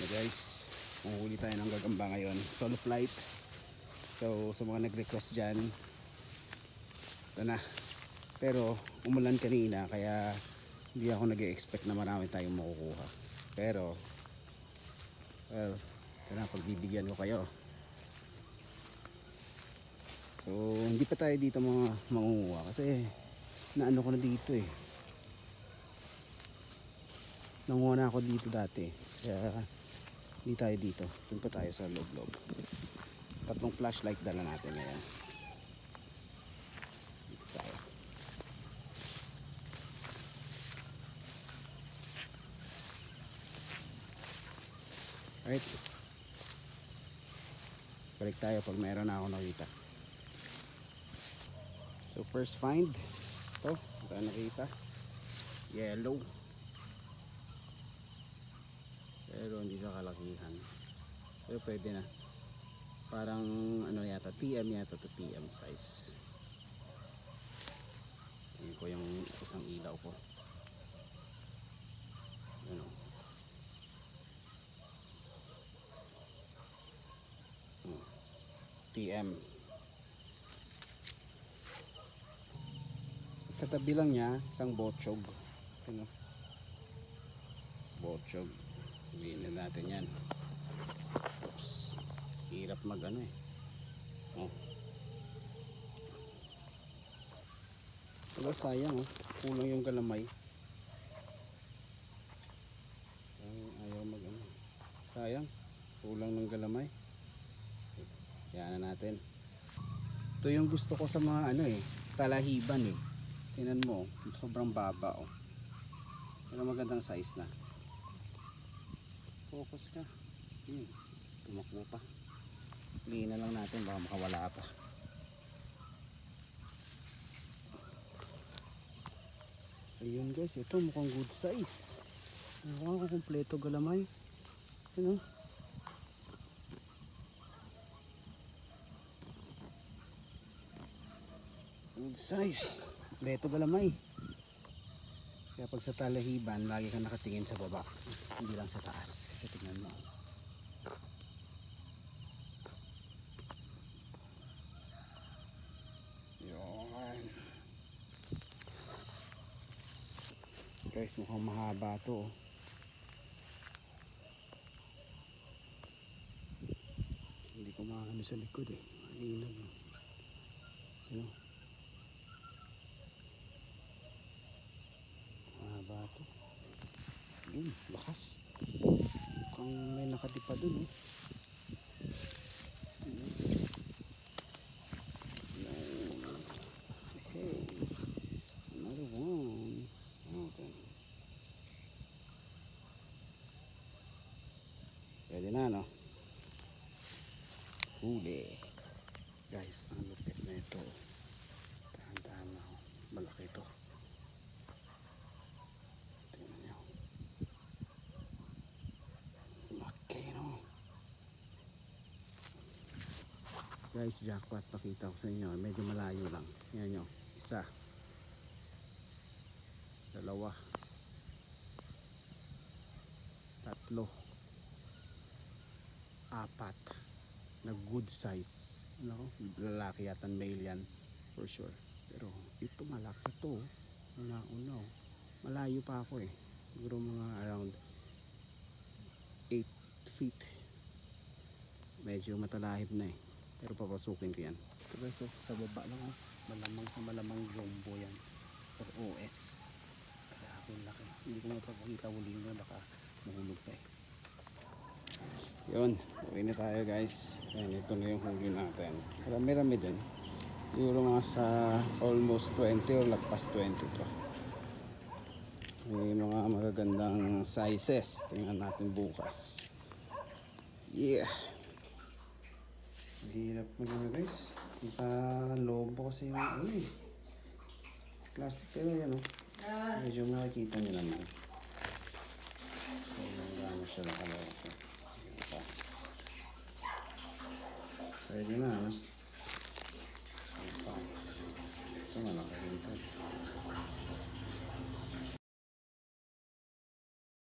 na guys. Manghuli tayo ng gagamba ngayon. Solo flight. So sa mga nag request dyan ito na. Pero umulan kanina kaya hindi ako nag expect na marami tayong makukuha. Pero well ito na pagbibigyan ko kayo. So hindi pa tayo dito mga mangunguha kasi naano ko na dito eh. Nanguha na ako dito dati. Kaya hindi tayo dito doon pa tayo sa loob loob tatlong flashlight dala natin ngayon dito tayo Alright. Balik tayo pag meron na ako nakita. So first find. Ito. Ito nakita. Yellow. Pero hindi siya kalakihan. Pero pwede na. Parang ano yata, TM yata to TM size. Tingin ko yung isang ilaw ko. Ano. Hmm. TM. Katabi lang niya, isang botchog. Ano? Botchog. Hindi na natin yan. Oops. Hirap mag ano eh. Oh. Wala sayang oh. Kulang yung galamay. Ay, ayaw mag ano. Sayang. Kulang ng galamay. Yan na natin. Ito yung gusto ko sa mga ano eh. Talahiban eh. Tingnan mo. oh. Sobrang baba oh. Pero magandang size na. Focus ka. Hmm. Tumakbo pa. Lihin na lang natin baka makawala pa. Ayun guys, ito mukhang good size. Mukhang kumpleto galamay. Ano? Good size. Kumpleto galamay. Kaya pag sa talahiban, lagi kang nakatingin sa baba. Hindi lang sa taas. Kasi tingnan mo. Yun. Guys, mukhang mahaba to. oh. Hindi ko makakano sa likod eh. Mainag. eh. Ano? Mahaba to. Yun, lakas. Mukhang may nakatipa dun eh. Okay. Pwede na, no? Huli. Guys, ang lupit na ito. Tahan-tahan na ako. Malaki ito. Tingnan nyo. Laki, no? Guys, jackpot pakita ko sa inyo. Medyo malayo lang. Yan nyo. Isa. Dalawa. Tatlo. Apat. Na good size. Ano? Lalaki yata male yan. For sure. Pero ito malaki to. Una-una. oh. Malayo pa ako eh. Siguro mga around 8 feet. Medyo matalahib na eh. Pero papasukin ko yan. Guys, oh, sa baba lang oh. Malamang sa malamang jumbo yan. For OS. Grabe yung laki. Hindi ko mapapakita huli nga baka mahulog pa eh. Yun, uwi na tayo guys. Yan, ito na yung huli natin. Marami-rami din. Siguro mga sa almost 20 or lagpas 20 to. May mga magagandang sizes. Tingnan natin bukas. Yeah. Mahirap mag ano guys. Lobo kasi yung ano eh. Plastic pero yan oh. Medyo makikita nyo naman. Kung gaano siya nakaloko. Pwede na, ano?